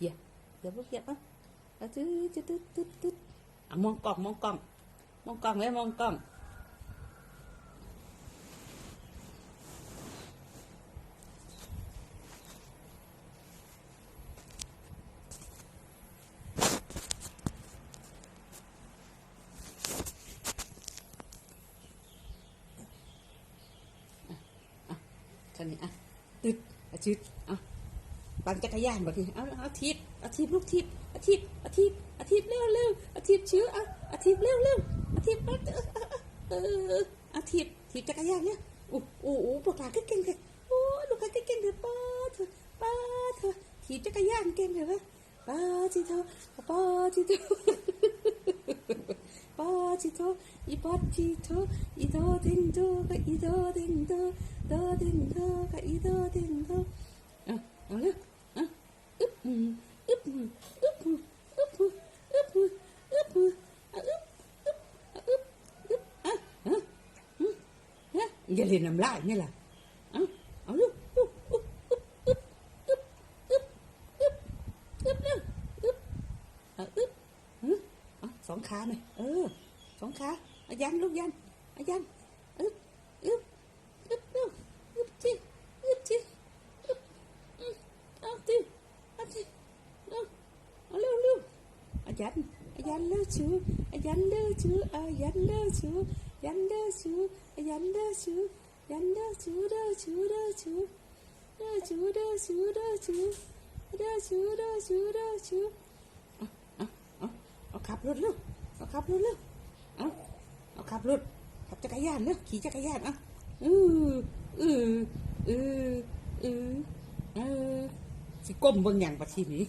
dạ. Dạ bước dạ bốc à, chứ chứ tít tít tít à, mong con mong con mong con em mong con cho nên à tít à chít à. ปั่นจักรยานบ่ทีเอาเอาทีบเอาทีบลูกทีบเอาทีบเอาทีบเอาทีบเร็วเร็วอาทีบชื้ออะเอาทีบเร็วเร็วอาทีบปั๊บเออออเออเอาทีบทีบจักรยานเนี่ยอู้อู้อู้ปวดขาเก่งเลยโอ้ลูกค้าเก่งเลยป้าเธอป้าเธอทีบจักรยานเก่งเลยวะป้าจีเธอป้าจีเธอป้าจีเธออีป้าจีเธออีโดเด้งโดกับอีโดเด้งโดโดเด้งโดกับอีโดเด้งโด เอาเอาเลยอะอึ๊บอึ๊บอึ๊บอึ๊บอึ๊บอึ๊บอึ๊บอึ๊บอึ๊บอึ๊บอะอะอืมฮะอย่าเล่นน้ำลายนี่ล่ะเอาเอาลูกอุ๊บอุ๊บอุ๊บอึ๊บอึ๊บอึ๊บอึ๊บอึ๊บเร็วอึ๊บอะอึ๊บอือสองขาหน่อยเออสองขาอายันลูกยันอายันอึ๊บอึ๊บอึ๊บเร็วอึ๊บจิอึ๊บจิอึ๊บอืมเอาจิเอาจิเอาเอาเร็วเร็วเอา ยันยันเร็วชูยันเร็วชูเอายันเร็วชูยันเร็วชูยันเร็วชูยันเร็วชูเร็วชูเร็วชูเร็วชูเร็วชูเร็วชูเร็วชูเร็วชูเร็วชูเอาเอาเอาขับรถเร็วเอาขับรถเร็วเอาเอาขับรถขับจักรยานเร็วขี่จักรยานเอาอืออืออืออือเออสิก้มเบิ่งอย่างประทีนี้